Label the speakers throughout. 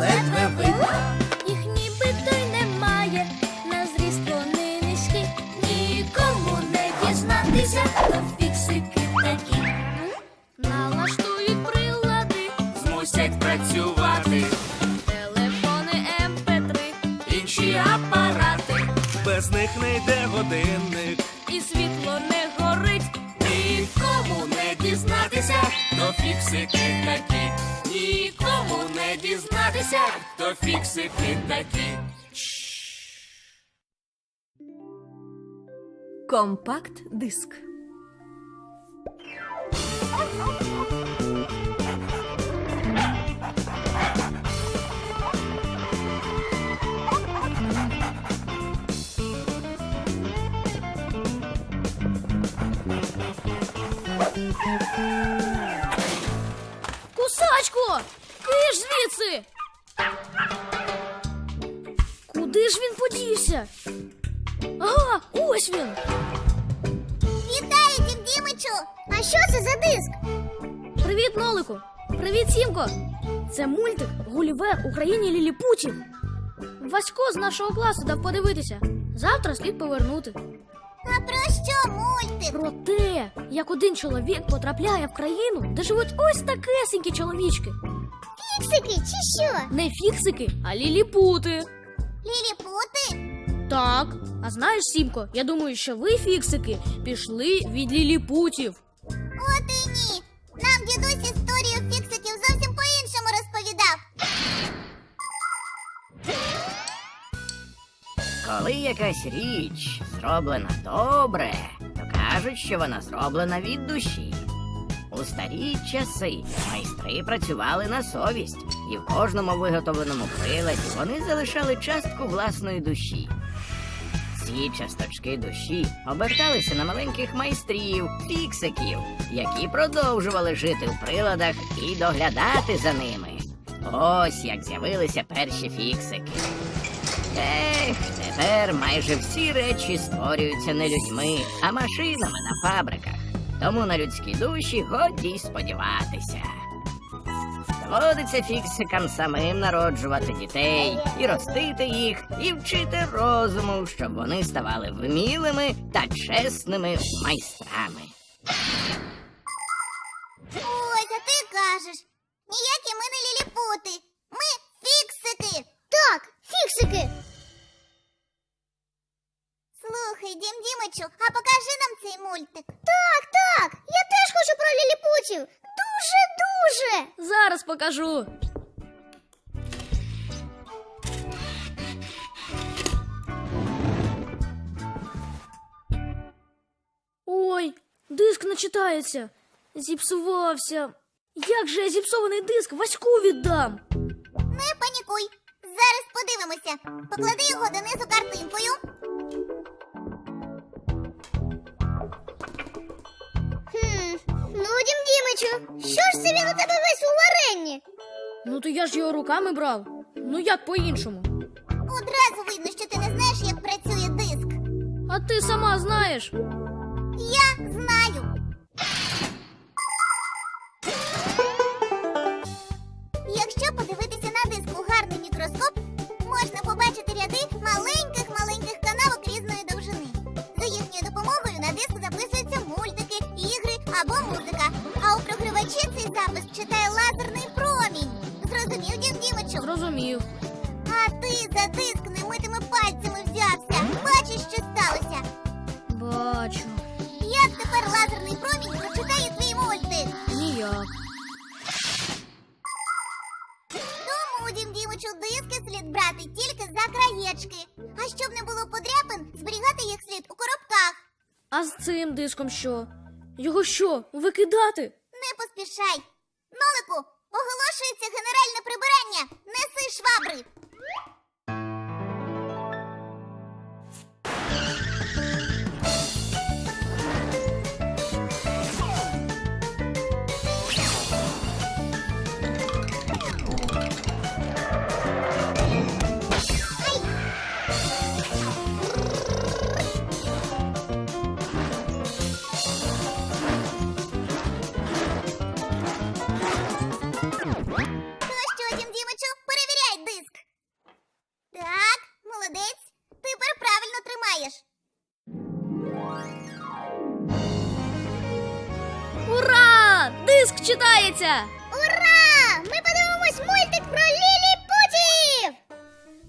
Speaker 1: ледве видно.
Speaker 2: Їх ніби то й немає, на зріст вони низькі.
Speaker 1: Нікому не дізнатися, то фіксики такі
Speaker 2: Налаштують прилади,
Speaker 1: змусять працювати
Speaker 2: телефони МП3
Speaker 1: інші апарати.
Speaker 3: Без них не йде годинник.
Speaker 2: і світло не горить.
Speaker 1: Нікому не дізнатися, то фіксики такі. Нікому не дізнатися, то фіксики такі.
Speaker 4: Компакт-диск.
Speaker 2: Кусачко! Киш звідси! Куди ж він подівся? Ага, ось він!
Speaker 5: Вітаю, дім Дімичу! А що це за диск?
Speaker 2: Привіт, Нолику! Привіт, Сімко! Це мультик Гулівер Україні Ліліпутів. Васько з нашого класу дав подивитися. Завтра слід повернути.
Speaker 5: А про що мультик?
Speaker 2: Про те, як один чоловік потрапляє в країну, де живуть ось такесенькі чоловічки.
Speaker 5: Фіксики чи що?
Speaker 2: Не фіксики, а ліліпути.
Speaker 5: Ліліпути?
Speaker 2: Так. А знаєш, Сімко, я думаю, що ви, фіксики, пішли від ліліпутів.
Speaker 5: От і ні. Нам дідусь
Speaker 6: Коли якась річ зроблена добре, то кажуть, що вона зроблена від душі. У старі часи майстри працювали на совість, і в кожному виготовленому приладі вони залишали частку власної душі. Ці часточки душі оберталися на маленьких майстрів, фіксиків, які продовжували жити в приладах і доглядати за ними. Ось як з'явилися перші фіксики. Ех, тепер майже всі речі створюються не людьми, а машинами на фабриках. Тому на людські душі годі й сподіватися. Доводиться фіксикам самим народжувати дітей і ростити їх, і вчити розуму, щоб вони ставали вмілими та чесними майстрами.
Speaker 5: Ось, а ти кажеш. Ніякі ми не ліліпути. Ми дім Дімичу, а покажи нам цей мультик. Так, так. Я теж хочу про ліліпутів. Дуже, дуже.
Speaker 2: Зараз покажу. Ой, диск не читається. Зіпсувався. Як же я зіпсований диск Ваську віддам?
Speaker 5: Не панікуй. Зараз подивимося. Поклади його донизу картинкою. Що ж це він у тебе весь у варенні?
Speaker 2: Ну то я ж його руками брав. Ну як по-іншому?
Speaker 5: Одразу видно, що ти не знаєш, як працює диск.
Speaker 2: А ти сама знаєш.
Speaker 5: Я знаю. Якщо подивитися на диск у гарний мікроскоп, можна побачити ряди маленьких-маленьких канавок різної довжини. За їхньою допомогою на диск записуються мультики, ігри або музика. А цей запис читає лазерний промінь. Зрозумів, дім Дімичу?
Speaker 2: Зрозумів.
Speaker 5: А ти за диск немитими пальцями взявся. Бачиш, що сталося?
Speaker 2: Бачу.
Speaker 5: Як тепер лазерний промінь прочитає твій мультик?
Speaker 2: Ніяк.
Speaker 5: Тому, дім Дімичу, диски слід брати тільки за краєчки. А щоб не було подряпин, зберігати їх слід у коробках.
Speaker 2: А з цим диском що? Його що, викидати?
Speaker 5: Поспішай. Нолику, оголошується генеральне прибирання. Неси швабри. молодець. Тепер правильно тримаєш. Ура! Диск читається! Ура! Ми подивимось мультик про ліліпутів! Путів!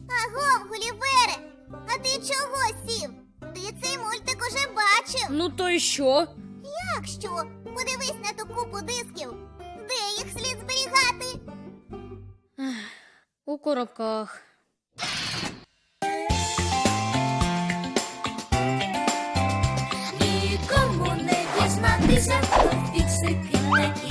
Speaker 5: Агов, Гулівере! А ти чого сів? Ти цей мультик уже бачив.
Speaker 2: Ну то й що?
Speaker 5: Як що? Подивись на ту купу дисків. Де їх слід зберігати?
Speaker 2: У коробках.
Speaker 1: Нікому не дізнатися, то фіксики такі. Нікому не